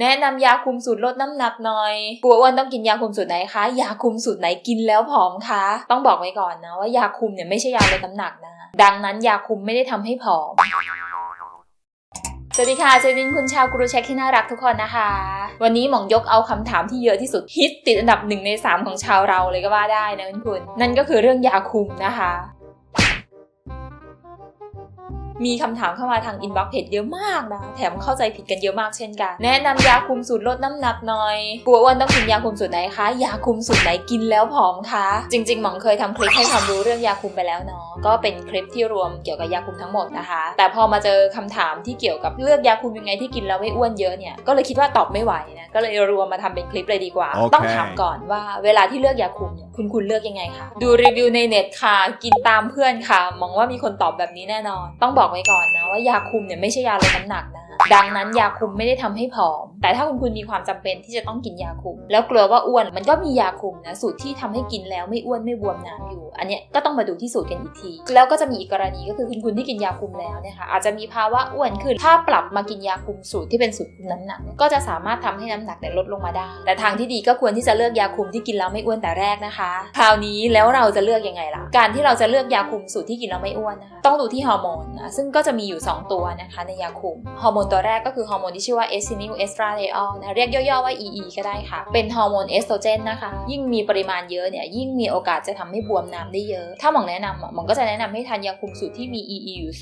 แนะนำยาคุมสูตรลดน้ำหนักหน่อยกลัวอ้วนต้องกินยาคุมสูตรไหนคะ ยาคุมสูตรไหนกินแล้วผอมคะ ต้องบอกไว้ก่อนนะว่ายาคุมเนี่ยไม่ใช่ยาลดน้ำหนักนะ ดังนั้นยาคุมไม่ได้ทำให้ผอม สวัสดีค่ะเจนินคุณชาวกรูเช็คที่น่ารักทุกคนนะคะ วันนี้หมองยกเอาคำถามที่เยอะที่สุดฮิตติดอันดับหนึ่งในสามของชาวเราเลยก็ว่าได้นะคุณๆนั่นก็คือเรื่องยาคุมนะคะ มีคำถามเข้ามาทางอินบ็อกซ์เพจเยอะมากนะ แถมเข้าใจผิดกันเยอะมากเช่นกัน แนะนำยาคุมสูตรลดน้ำหนักหน่อย กลัวอ้วนต้องกินยาคุมสูตรไหนคะ ยาคุมสูตรไหนกินแล้วผอมคะ จริงๆ หมองเคยทำคลิปให้ความรู้เรื่องยาคุมไปแล้วเนาะ ก็เป็นคลิปที่รวมเกี่ยวกับยาคุมทั้งหมดนะคะ แต่พอมาเจอคำถามที่เกี่ยวกับเลือกยาคุมยังไงที่กินแล้วไม่อ้วนเยอะเนี่ย ก็เลยคิดว่าตอบไม่ไหวนะ ก็เลยรวมมาทำเป็นคลิปเลยดีกว่าโอเคต้องถามก่อนว่าเวลาที่เลือกยาคุมเนี่ยคุณคุณเลือกยังไงคะ ดูรีวิวในเน็ตค่ะ กินตามเพื่อนค่ะ มองว่ามีคนตอบแบบนี้แน่นอน ต้องบอกไว้ก่อนนะว่ายาคุมเนี่ยไม่ใช่ยาลดน้ำหนักนะ ดังนั้นยาคุมไม่ได้ทำให้ผอม แต่ถ้าคุณคุณมีความจำเป็นที่จะต้องกินยาคุม แล้วกลัวว่าอ้วนมันก็มียาคุมนะสูตรที่ทำให้กินแล้วไม่อ้วนไม่บวมน้ำอยู่ อันเนี้ยก็ต้องมาดูที่สูตรกันอีกที แล้วก็จะมีอีกกรณีก็คือคุณคุณที่กินยาคุมแล้วเนี่ยค่ะอาจจะมีภาวะอ้วนขึ้น ถ้าปรับมากินยาคุมสูตรที่เป็นสูตรคุมน้ำหนักเนี่ยก็จะสามารถทำให้น้ำหนักเนี่ลดลงมาได้ แต่ทางที่ดีก็ควรที่จะเลือกยาคุมที่กินแล้วไม่อ้วนแต่แรกนะคะ คราวนี้แล้วเราจะเลือกยังไงล่ะ การที่เราจะเลือกยาคุมสูตรที่กินแล้วไม่อ้วนนะคะต้องดูที่ฮอร์โมนนะซึ่งก็จะมีอยู่ 2 ตัวนะคะในยาคุมฮอร์โมนตัวแรกก็คือฮอร์โมนที่ชื่อว่าเอซินิลเอสตราเดอลนะเรียกย่อๆว่า EE ก็ได้ค่ะ เป็นฮอร์โมนเอสโตรเจนนะคะ ยิ่งมีปริมาณเยอะเนี่ยยิ่งมีโอกาสจะทำให้บวมน้ำได้เยอะ ถ้าหมองแนะนำอะหมองก็จะแนะนำให้ทานยาคุมสูตรที่มี EE อยู่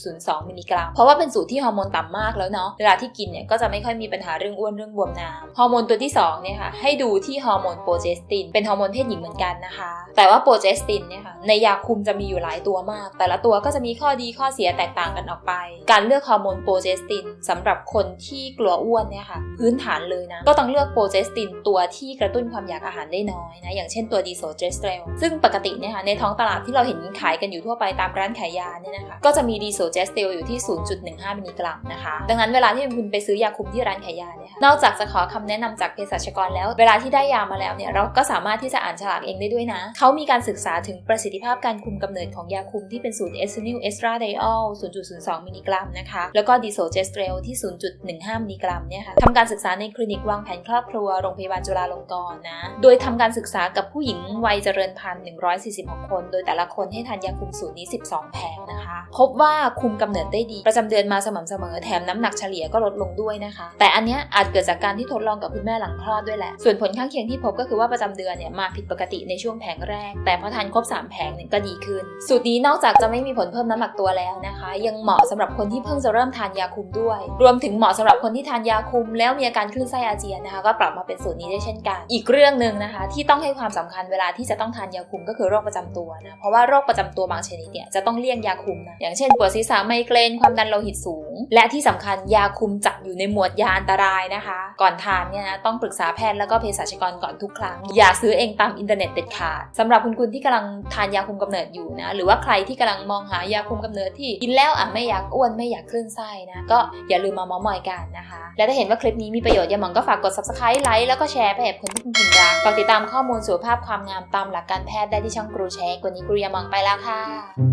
0.02 มิลลิกรัม เพราะว่าเป็นสูตรที่ฮอร์โมนต่ำมากแล้วเนาะ เวลาที่กินเนี่ยก็จะไม่ค่อยมีปัญหาเรื่องอ้วนเรื่องบวมน้ำฮอร์โมนตัวที่2เนี่ยค่ะให้ดูที่ฮอร์โมนโปรเจสติน เป็นฮอร์โมนเพศหญิงเหมือนกันนะคะ แต่ว่าโปรเจสตินเนี่ยค่ะในยาคุมจะมีอยู่หลายตัวมาก แต่ละตัวก็จะมีข้อดีข้อเสียแตกต่างกันออกไป การเลือกฮอร์โมนโปรเจสตินสำหรับคนที่กลัวอ้วนเนี่ยค่ะ พื้นฐานเลยนะ ก็ต้องเลือกโปรเจสตินตัวที่กระตุ้นความอยากอาหารได้น้อยนะ อย่างเช่นตัวดีโซเจสเตรลซึ่งปกติเนี่ยค่ะในท้องตลาดที่เราเห็นขายกันอยู่ทั่วไปตามร้านขายยาเนี่ยนะคะก็จะมีดีโซเจสเตรลอยู่ที่ 0.15มิลลิกรัมนะคะดังนั้นเวลาที่คุณไปซื้อยาคุมที่ร้านขายยาเนี่ยค่ะนอกจากจะขอคำแนะนำจากเภสัชกรแล้ว เวลาที่ได้ยามาแล้วเนี่ยเราก็สามารถที่จะอ่านฉลากเองได้ด้วยนะเขามีการศึกษาถึงประสิทธิภาพการคุมกำเนิดของยาคุมที่เป็นสูตรเอสซิลเอสตราเดอล0.02มิลลิกรัมนะคะแล้วก็ดีโซเจสเตรลที่ 0.15มิลลิกรัมเนี่ยค่ะทำการศึกษาในคลินิกวางแผนครอบครัวโรงพยาบาลจุฬาลงกรณ์นะ โดยทำการศึกษากับผู้หญิงวัยเจริญพันธุ์146 คน โดยแต่ละคนให้ทานยาคุมสูตรนี้ 12 แผงนะคะ พบว่าคุมกำเนิดได้ดี ประจำเดือนมาสม่ำเสมอ แถมน้ำหนักเฉลี่ยก็ลดลงด้วยนะคะ แต่อันเนี้ยอาจเกิดจากการที่ทดลองกับคุณแม่หลังคลอดด้วยแหละ ส่วนผลข้างเคียงที่พบก็คือว่าประจำเดือนเนี่ยมาผิดปกติในช่วงแผงแรก แต่พอทานครบ 3 แผงเนี่ยก็ดีขึ้น สูตรนี้นอกจากจะไม่มีผลเพิ่มน้ำหนักตัวแล้วนะคะ ยังเหมาะสำหรับคนที่เพิ่งจะเริ่มทานยาคุมด้วยรวมถึงเหมาะสำหรับคนที่ทานยาคุม แล้วมีอาการคลื่นไส้อาเจียนนะคะ ก็ปรับมาเป็นสูตรนี้ได้เช่นกัน อีกเรื่องหนึ่งนะคะ ที่ต้องให้ความสำคัญเวลาที่จะต้องทานยาคุมก็คือโรคประจำตัวนะเพราะว่าโรคประจำตัวบางชนิดเนี่ยจะต้องเลี่ยงยาคุมนะอย่างเช่นปวดศีรษะไมเกรนความดันโลหิตสูง และที่สำคัญยาคุมจัดอยู่ในหมวดยาอันตรายนะคะ ก่อนทานเนี่ยนะต้องปรึกษาแพทย์แล้วก็เภสัชกรก่อนทุกครั้ง อย่าซื้อเองตามอินเทอร์เน็ตเด็ดขาดสำหรับคุณคุณที่กำลังทานยาคุมกำเนิดอยู่นะหรือว่าใครที่กำลังมองหายาคุมกำเนิดที่กินแล้วอะไม่อยากอ้วนไม่อยากคลื่นไส้นะก็อย่าลืมมาเมอมอยกันนะคะ และถ้าเห็นว่าคลิปนี้มีประโยชน์อย่าหมองก็ฝากกด subscribe ไลค์แล้วก็แชร์ไปให้คนที่คุณคุณรักฝากติดตามข้อมูลสุขภาพความงามตามหลักการแพทย์ได้ที่ช่องครูเช็ควันนี้ครูยาหมองไปแล้วค่ะ